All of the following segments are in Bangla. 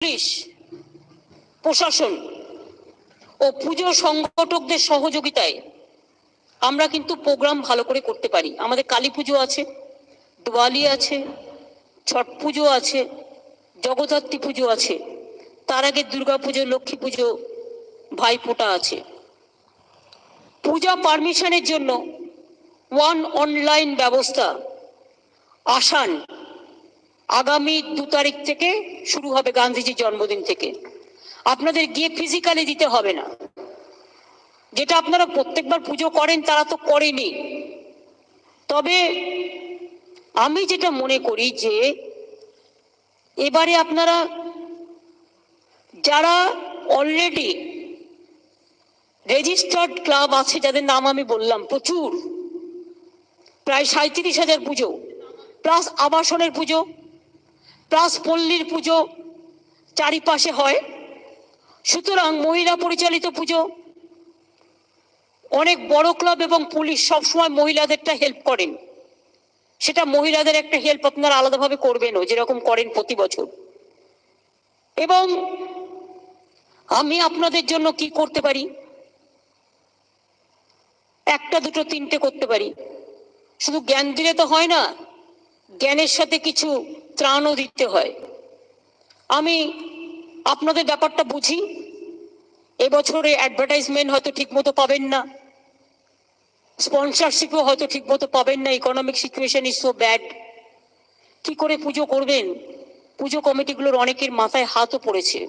পুলিশ, প্রশাসন ও পুজো সংগঠকদের সহযোগিতায় আমরা কিন্তু প্রোগ্রাম ভালো করে করতে পারি। আমাদের কালী পুজো আছে, দিওয়ালি আছে, ছট পুজো আছে, জগদ্ধাত্রী পুজো আছে, তার আগে দুর্গা পুজো, লক্ষ্মী পুজো, ভাইফোঁটা আছে। পূজা পারমিশনের জন্য ওয়ান অনলাইন ব্যবস্থা আসান আগামী দু তারিখ থেকে শুরু হবে গান্ধীজির জন্মদিন থেকে। আপনাদের গিয়ে ফিজিক্যালি দিতে হবে না। যেটা আপনারা প্রত্যেকবার পুজো করেন, তারা তো করেনি। তবে আমি যেটা মনে করি যে, এবারে আপনারা যারা অলরেডি রেজিস্টার্ড ক্লাব আছে, যাদের নাম আমি বললাম, প্রচুর। প্রায় সাঁত্রিশ হাজার পুজো প্লাস আবাসনের পুজো প্লাস পল্লীর পুজো চারিপাশে হয়। সুতরাং মহিলা পরিচালিত পুজো অনেক বড় ক্লাব এবং পুলিশ সবসময় মহিলাদেরটা হেল্প করেন। সেটা মহিলাদের একটা হেল্প আপনারা আলাদাভাবে করবেনও, যেরকম করেন প্রতি বছর। এবং আমি আপনাদের জন্য কি করতে পারি? একটা দুটো তিনটে করতে পারি। শুধু জ্ঞান দিলে তো হয় না, জ্ঞানের সাথে কিছু ত্রাণও দিতে হয়। আমি আপনাদের ব্যাপারটা বুঝি। এবছরে অ্যাডভার্টাইজমেন্ট হয়তো ঠিক মতো পাবেন না। স্পন্সরশিপও হয়তো ঠিক মতো পাবেন না। Economic situation is so bad কি করে পুজো করবেন? পুজো কমিটিগুলোর অনেকের মাথায় হাতও পড়েছে।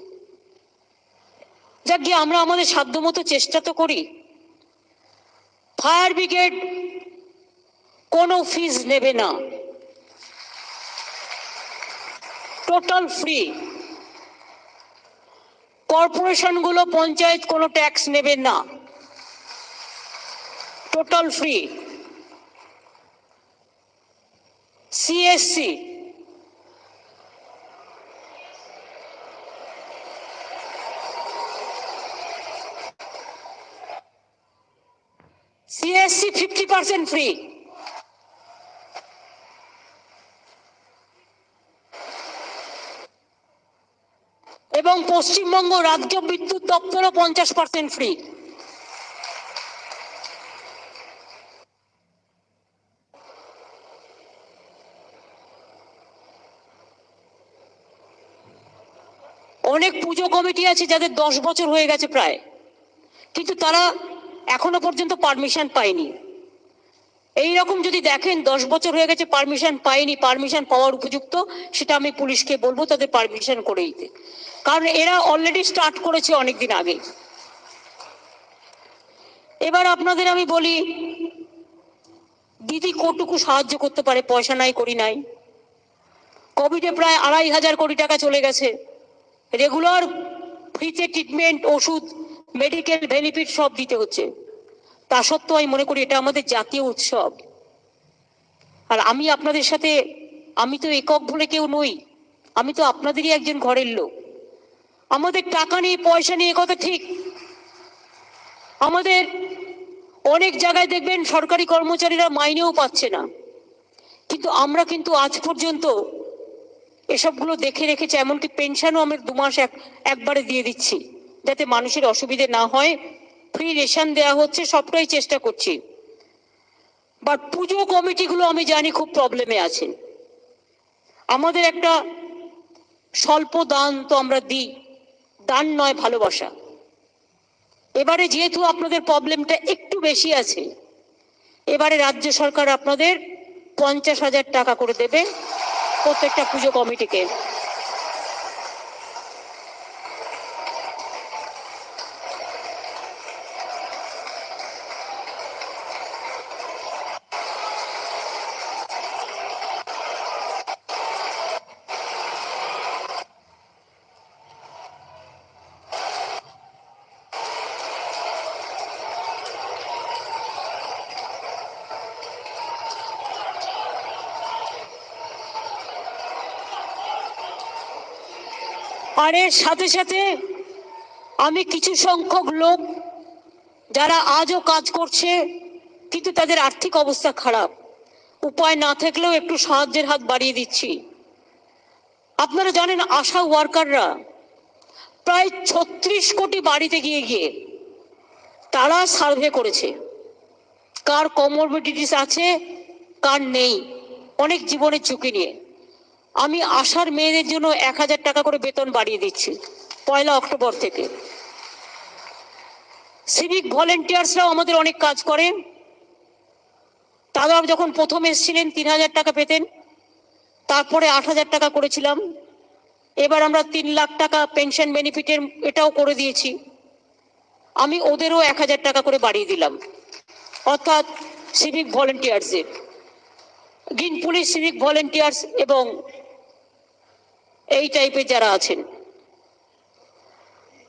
যাক গিয়ে, আমরা আমাদের সাধ্যমতো চেষ্টা তো করি। ফায়ার ব্রিগেড কোনো ফিজ নেবে না। টোটাল ফ্রি কর্পোরেশনগুলো পঞ্চায়েত কোনো ট্যাক্স নেবে না। Total free CSC CSC fifty percent free এবং পশ্চিমবঙ্গ রাজ্য বিদ্যুৎ দপ্তরও পঞ্চাশ পার্সেন্ট ফ্রি অনেক পুজো কমিটি আছে যাদের দশ বছর হয়ে গেছে প্রায়, কিন্তু তারা এখনও পর্যন্ত পারমিশন পায়নি। এই রকম যদি দেখেন, দশ বছর হয়ে গেছে পারমিশন পাইনি পারমিশন পাওয়ার উপযুক্ত, সেটা আমি পুলিশকে বলব, তাদের পারমিশন করে দিতে কারণ এরা অলরেডি স্টার্ট করেছে অনেকদিন আগে। এবার আপনাদের আমি বলি, দিদি কটুকু সাহায্য করতে পারে? পয়সা নাই, করি নাই। কোভিডে প্রায় আড়াই হাজার কোটি টাকা চলে গেছে। রেগুলার ফ্রিতে ট্রিটমেন্ট ওষুধ মেডিকেল বেনিফিট সব দিতে হচ্ছে। তা সত্ত্বেও আমি মনে করি এটা আমাদের জাতীয় উৎসব। আর আমি আপনাদের সাথে, আমি তো একক বলে কেউ নই। আমি তো আপনাদেরই একজন ঘরের লোক। আমাদের টাকা নিয়ে পয়সা নিয়ে কথা ঠিক। আমাদের অনেক জায়গায় দেখবেন সরকারি কর্মচারীরা মাইনেও পাচ্ছে না। কিন্তু আমরা কিন্তু আজ পর্যন্ত এসবগুলো দেখে রেখেছি, এমনকি পেনশনও আমরা দু মাস এক, একবারে দিয়ে দিচ্ছি, যাতে মানুষের অসুবিধে না হয়। ফ্রি রেশন দেওয়া হচ্ছে, সবটাই চেষ্টা করছি। বাট পুজো কমিটিগুলো আমি জানি খুব প্রবলেমে আছে। আমাদের একটা স্বল্প দান তো আমরা দিই। দান নয়, ভালোবাসা। এবারে যেহেতু আপনাদের প্রবলেমটা একটু বেশি আছে, এবারে রাজ্য সরকার আপনাদের পঞ্চাশ হাজার টাকা করে দেবে প্রত্যেকটা পুজো কমিটিকে। আর এর সাথে সাথে আমি কিছু সংখ্যক লোক যারা আজও কাজ করছে, কিন্তু তাদের আর্থিক অবস্থা খারাপ। উপায় না থাকলেও একটু সাহায্যের হাত বাড়িয়ে দিচ্ছি। আপনারা জানেন আশা ওয়ার্কাররা প্রায় ছত্রিশ কোটি বাড়িতে গিয়ে গিয়ে তারা সার্ভে করেছে। কার কমরবিডিটিস আছে, কার নেই, অনেক জীবনের ঝুঁকি নিয়ে। আমি আশার মেয়েদের জন্য এক হাজার টাকা করে বেতন বাড়িয়ে দিচ্ছি, পয়লা অক্টোবর থেকে। সিভিক ভলেন্টিয়ার্সরাও আমাদের অনেক কাজ করে। তারা যখন প্রথম এসেছিলেন, তিন হাজার টাকা পেতেন। তারপরে আট হাজার টাকা করেছিলাম। এবার আমরা তিন লাখ টাকা পেনশন বেনিফিটের এটাও করে দিয়েছি। আমি ওদেরও এক হাজার টাকা করে বাড়িয়ে দিলাম। অর্থাৎ সিভিক ভলেন্টিয়ার্সের গ্রিন পুলিশ সিভিক ভলেন্টিয়ার্স এবং এই টাইপের যারা আছেন।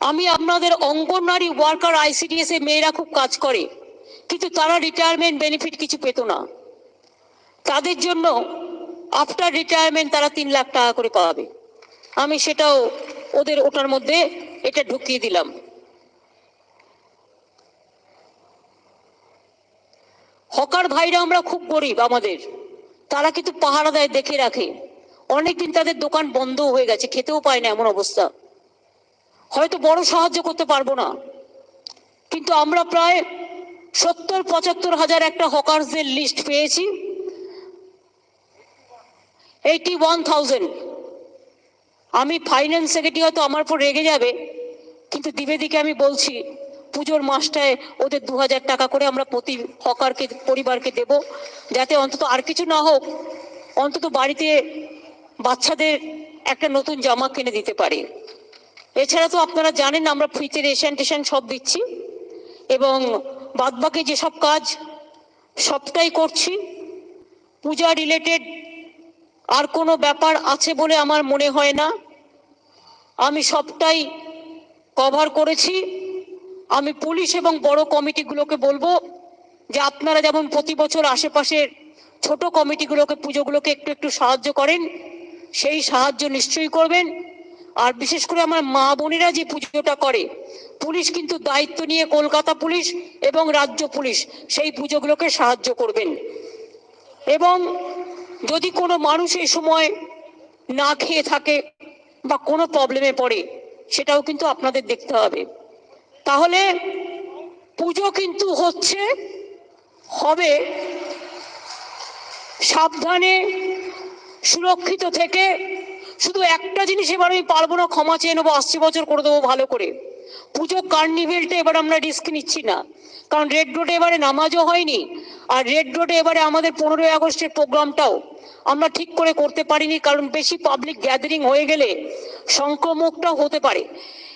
আমি আপনাদের অঙ্গনওয়াড়ি ওয়ার্কার আইসিডিএস এ মেয়েরা খুব কাজ করে, কিন্তু তারা রিটায়ারমেন্ট বেনিফিট কিছু পেত না। তাদের জন্য আফটার রিটায়ারমেন্ট তারা তিন লাখ টাকা করে পাবে। আমি সেটাও ওদের ওটার মধ্যে এটা ঢুকিয়ে দিলাম। হকার ভাইরা আমরা খুব গরিব আমাদের। তারা কিন্তু পাহারা দেয় দেখে রাখে। অনেকদিন তাদের দোকান বন্ধ হয়ে গেছে, খেতেও পায় না এমন অবস্থা। হয়তো বড় সাহায্য করতে পারব না। কিন্তু আমরা প্রায় সত্তর, পঁচাত্তর হাজার একটা হকার্সদের লিস্ট পেয়েছি। এইটি ওয়ান থাউজেন্ড আমি ফাইন্যান্স সেক্রেটারি হয়তো আমার উপর রেগে যাবে, কিন্তু দিবেদিকে আমি বলছি, পুজোর মাসটায় ওদের দু হাজার টাকা করে আমরা প্রতি হকারকে পরিবারকে দেব, যাতে অন্তত আর কিছু না হোক, অন্তত বাড়িতে বাচ্চাদের একটা নতুন জামা কিনে দিতে পারে। এছাড়া তো আপনারা জানেন আমরা ফ্রিতে রেশন টেশন সব দিচ্ছি এবং বাদবাকি যেসব কাজ সবটাই করছি। পূজা রিলেটেড আর কোনো ব্যাপার আছে বলে আমার মনে হয় না। আমি সবটাই কভার করেছি। আমি পুলিশ এবং বড় কমিটিগুলোকে বলব যে আপনারা যেমন প্রতি বছর আশেপাশের ছোট কমিটিগুলোকে, পুজোগুলোকে একটু একটু সাহায্য করেন। সেই সাহায্য নিশ্চয়ই করবেন। আর বিশেষ করে আমার মা বোনেরা যে পুজোটা করে, পুলিশ কিন্তু দায়িত্ব নিয়ে কলকাতা পুলিশ এবং রাজ্য পুলিশ সেই পুজোগুলোকে সাহায্য করবেন। এবং যদি কোনো মানুষ এই সময় না খেয়ে থাকে বা কোনো প্রবলেমে পড়ে, সেটাও কিন্তু আপনাদের দেখতে হবে। তাহলে পুজো কিন্তু হচ্ছে, হবে সাবধানে সুরক্ষিত থেকে শুধু একটা জিনিস এবার আমি পারব না, ক্ষমা চেয়ে নেব আসছে বছর করে দেবো ভালো করে। পুজো কার্নিভেলটা এবার আমরা রিস্ক নিচ্ছি না। কারণ রেড রোডে এবারে নামাজও হয়নি, আর রেড রোডে এবারে আমাদের পনেরোই আগস্টের প্রোগ্রামটাও আমরা ঠিক করে করতে পারিনি, কারণ বেশি পাবলিক গ্যাদারিং হয়ে গেলে সংক্রমকটাও হতে পারে।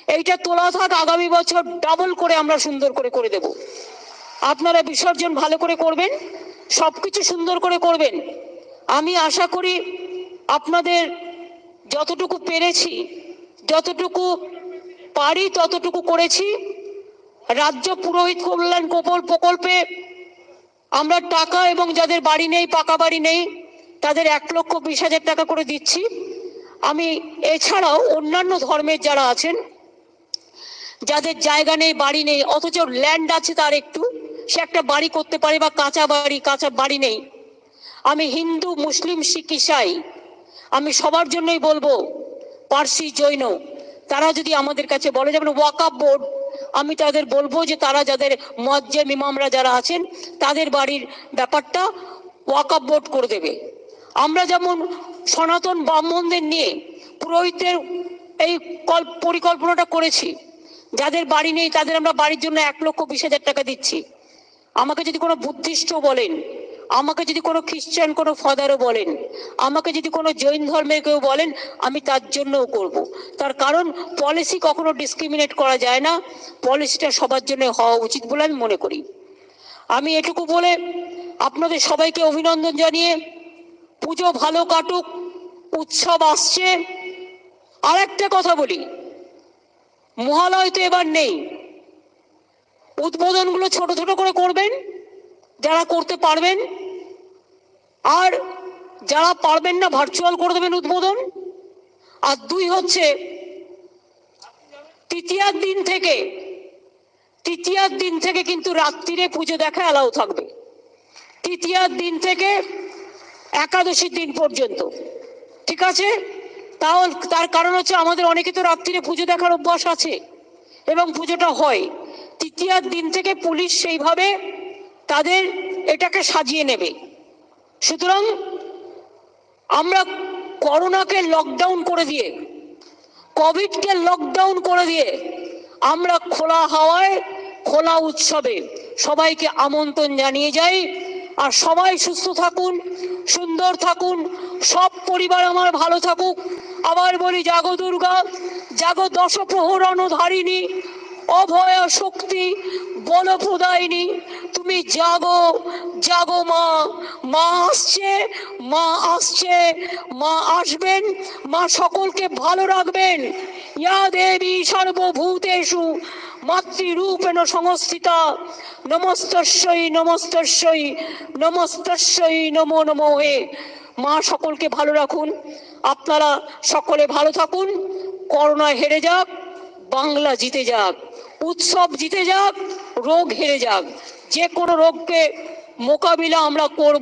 এইটা তোলা থাক, আগামী বছর ডাবল করে আমরা সুন্দর করে করে দেব। আপনারা বিসর্জন ভালো করে করবেন সব কিছু সুন্দর করে করবেন। আমি আশা করি আপনাদের যতটুকু পেরেছি, যতটুকু পারি ততটুকু করেছি। রাজ্য পুরোহিত কল্যাণ কোপল প্রকল্পে আমরা টাকা এবং যাদের বাড়ি নেই, পাকা বাড়ি নেই, তাদের এক লক্ষ বিশ হাজার টাকা করে দিচ্ছি। আমি এছাড়াও অন্যান্য ধর্মের যারা আছেন, যাদের জায়গা নেই, বাড়ি নেই, অথচ ল্যান্ড আছে তার একটু, সে একটা বাড়ি করতে পারে বা কাঁচা বাড়ি কাঁচা বাড়ি নেই। আমি হিন্দু, মুসলিম, শিখ, ইসাই। আমি সবার জন্যই বলব, পার্সি জৈন, তারা যদি আমাদের কাছে বলে, যেমন ওয়াকাপ বোর্ড, আমি তাদের বলব যে তারা যাদের মজ্জেম ইমামরা যারা আছেন, তাদের বাড়ির ব্যাপারটা ওয়াকাপ বোর্ড করে দেবে। আমরা যেমন সনাতন ব্রাহ্মণদের নিয়ে পুরোহিতের এই কল, পরিকল্পনাটা করেছি, যাদের বাড়ি নেই, তাদের আমরা বাড়ির জন্য এক লক্ষ বিশ হাজার টাকা দিচ্ছি। আমাকে যদি কোনো বুদ্ধিষ্ট বলেন আমাকে যদি কোনো খ্রিস্টান, কোনো ফাদারও বলেন, আমাকে যদি কোনো জৈন ধর্মের কেউ বলেন, আমি তার জন্যও করব। তার কারণ পলিসি কখনো ডিসক্রিমিনেট করা যায় না। পলিসিটা সবার জন্য হওয়া উচিত বলে আমি মনে করি। আমি এটুকু বলে আপনাদের সবাইকে অভিনন্দন জানিয়ে পুজো ভালো কাটুক, উৎসব আসছে। আর একটা কথা বলি, মহালয় তো এবার নেই। উদ্বোধনগুলো ছোট ছোট করে করবেন যারা করতে পারবেন, আর যারা পারবেন না ভার্চুয়াল করে দেবেন উদ্বোধন। আর দুই হচ্ছে, তৃতীয়ার দিন থেকে, তৃতীয়ার দিন থেকে কিন্তু রাত্রিরে পুজো দেখা অ্যালাউ থাকবে। তৃতীয়ার দিন থেকে একাদশীর দিন পর্যন্ত। ঠিক আছে? তাও তার কারণ হচ্ছে আমাদের অনেকে তো রাত্রিরে পুজো দেখার অভ্যাস আছে, এবং পুজোটা হয়। তৃতীয়ার দিন থেকে পুলিশ সেইভাবে তাদের এটাকে সাজিয়ে নেবে। সুতরাং আমরা করোনাকে লকডাউন করে দিয়ে কোভিডকে লকডাউন করে দিয়ে আমরা খোলা হাওয়ায়, খোলা উৎসবে সবাইকে আমন্ত্রণ জানিয়ে যাই। আর সবাই সুস্থ থাকুন, সুন্দর থাকুন, সব পরিবার আমার ভালো থাকুক। আবার বলি, জাগো দুর্গা, জাগো দশ প্রহরণ ধারিণী অভয় শক্তি বল তুমি জাগো জাগো মা মা আসছে মা আসছে, মা আসবেন, মা সকলকে ভালো রাখবেন। ইয়া দেবী সর্বভূতেষু, মাতৃরূপেণ সংস্থিতা, নমস্তস্যই নমস্তস্যই নমস্তস্যই, নমো নমো হে। মা সকলকে ভালো রাখুন। আপনারা সকলে ভালো থাকুন। করোনা হেরে যাক, বাংলা জিতে যাক। উৎসব জিতে যাক রোগ হেরে যাক। যে কোনো রোগকে মোকাবিলা আমরা করব।